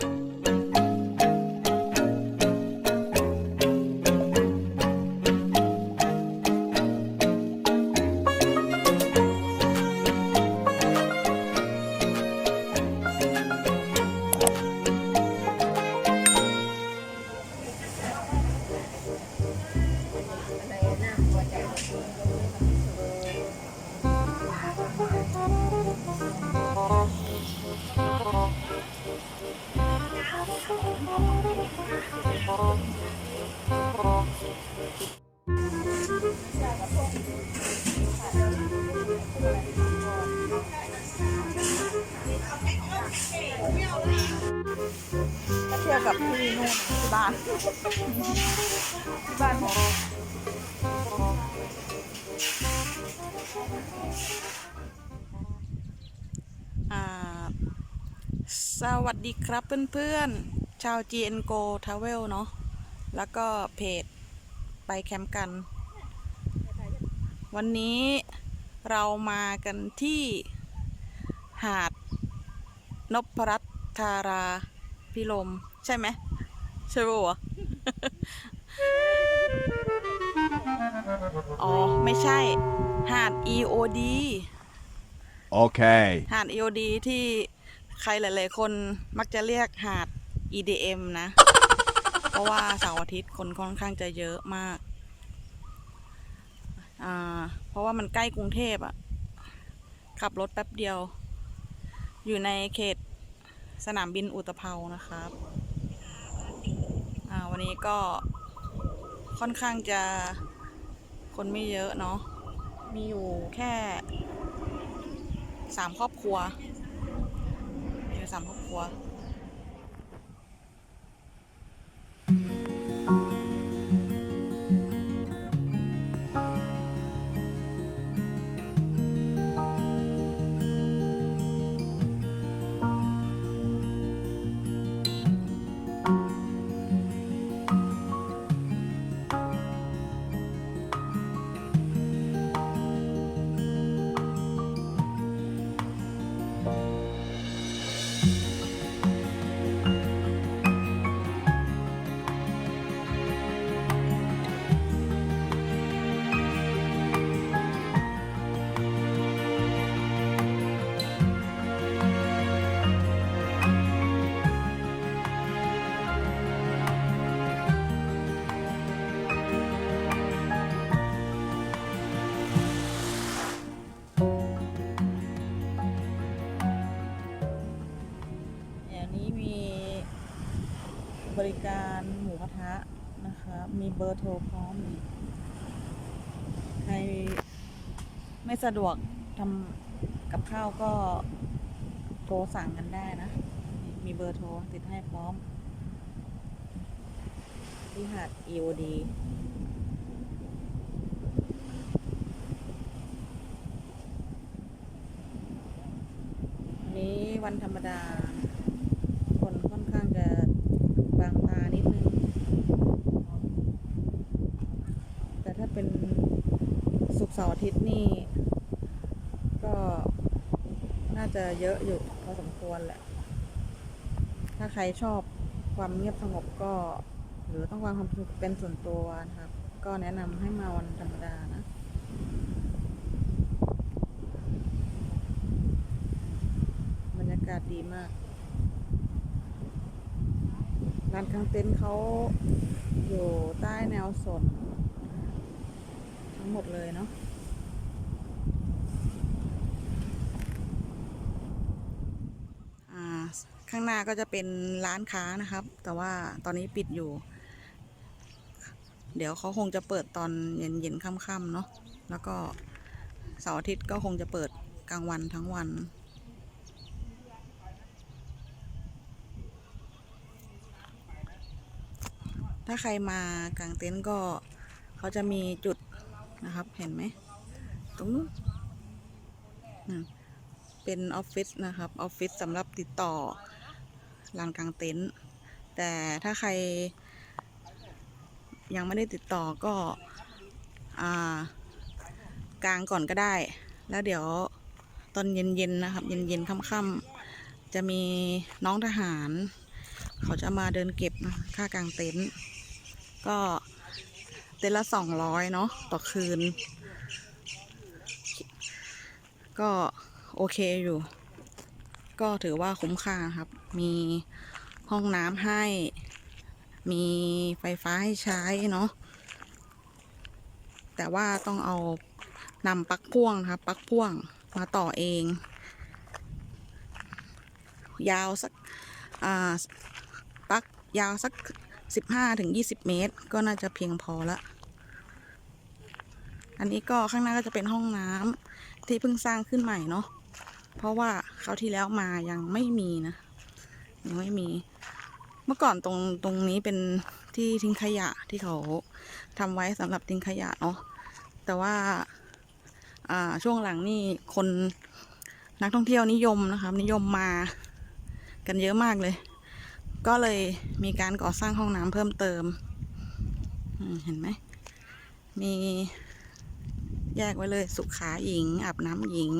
ถ้า กับที่นู่นที่บ้านที่บ้านของอ่าสวัสดีครับเพื่อนๆ ชาว GN Go Travel เนาะแล้วก็เพจไปแคมป์กัน วันนี้เรามากันที่หาดนพรัตน์ธาราพิลม ใช่ไหมใช่ปะวะอ๋อ ไม่ใช่ หาด EOD Okay. หาด EOD ที่ใครหลาย ๆ คนมักจะเรียกหาด EDM นะ เพราะว่าเสาร์อาทิตย์คนค่อนข้างจะเยอะมาก อ่า เพราะว่ามันใกล้กรุงเทพอะขับรถแป๊บเดียว อยู่ในเขตสนามบินอุตภเปานะครับอ่าวันนี้ ก็ค่อนข้างจะคนไม่เยอะเนาะ มีอยู่แค่สามครอบครัว มีอยู่สามครอบครัว ริการหมูกระทะนะคะ มีเบอร์โทรพร้อมใครไม่สะดวกทำกับข้าวก็โทรสั่งกันได้นะ มีเบอร์โทรติดให้พร้อม ที่หาด EOD นี้วันธรรมดา คนค่อนข้างจะบางตานิดนึง แต่ถ้าเป็นศุกร์ เสาร์อาทิตย์นี่ ก็น่าจะเยอะอยู่พอสมควรแหละ ถ้าใครชอบความเงียบสงบก็ หรือต้องการความเป็นส่วนตัวนะครับ ก็แนะนำให้มาวันธรรมดานะบรรยากาศดีมากร้านกางเต็นท์เขาอยู่ใต้แนวสน ทั้งหมดเลยเนาะอ่าข้างหน้าก็จะเป็นร้านค้านะครับ แต่ว่าตอนนี้ปิดอยู่ เดี๋ยวเขาคงจะเปิดตอนเย็นๆค่ำๆเนาะแล้วก็เสาร์อาทิตย์ก็คงจะเปิดกลางวันทั้งวันถ้าใครมากางเต็นท์ก็เขาจะมีจุด นะครับ เห็นไหม ตรงนู้นเป็นออฟฟิศนะครับ ออฟฟิศสำหรับติดต่อลานกางเต็นท์แต่ถ้าใคร ยังไม่ได้ติดต่อก็อ่ากางก่อนก็ได้ แล้วเดี๋ยวตอนเย็นๆนะครับ เย็นๆค่ำๆจะมีน้องทหาร เขาจะมาเดินเก็บค่ากางเต็นท์ก็ เต็นละสองร้อยเนาะต่อคืน ก็โอเคอยู่ ก็ถือว่าคุ้มค่าครับ มีห้องน้ำให้ มีไฟฟ้าให้ใช้เนาะแต่ว่าต้องเอานำปลั๊กพ่วงครับปลั๊กพ่วงมาต่อเอง ยาวสักปลั๊กยาวสัก สิบห้าถึงยี่สิบเมตร ก็น่าจะเพียงพอละ อันนี้ก็ข้างหน้าก็จะเป็นห้องน้ำที่เพิ่งสร้างขึ้นใหม่เนาะ เพราะว่าเขาวที่แล้วมายังไม่มีนะ ยังไม่มี เมื่อก่อนตรงตรงนี้เป็นที่ทิ้งขยะที่เขาทำไว้สำหรับทิ้งขยะเนาะ แต่ว่าอ่าช่วงหลังนี่คนนักท่องเที่ยวนิยมนะครับ นิยมมากันเยอะมากเลย ก็เลยมีการก่อสร้างห้องน้ำเพิ่มเติมเห็นไหม มีแยกไว้เลยสุขาหญิง อาบน้ำหญิง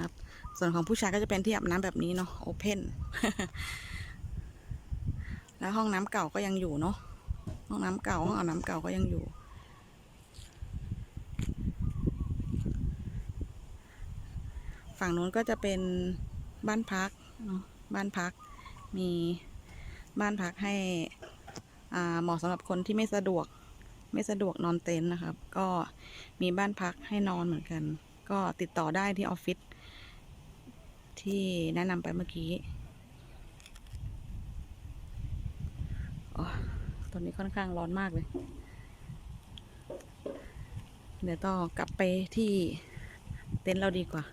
ครับ ส่วนของผู้ชายก็จะเป็นที่อาบน้ำแบบนี้เนาะโอเพนแล้วห้องน้ำเก่าก็ยังอยู่เนาะห้องน้ำเก่าห้องอาบน้ำเก่าก็ยังอยู่ฝั่งนู้นก็จะเป็นบ้านพักเนาะบ้านพักมี บ้านพักให้เหมาะสำหรับคนที่ไม่สะดวกไม่สะดวกนอนเต็นท์นะครับ ก็มีบ้านพักให้นอนเหมือนกัน ก็ติดต่อได้ที่ออฟฟิศที่แนะนำไปเมื่อกี้อ๋อตอนนี้ค่อนข้างร้อนมากเลย เดี๋ยวต้องกลับไปที่เต็นท์เราดีกว่า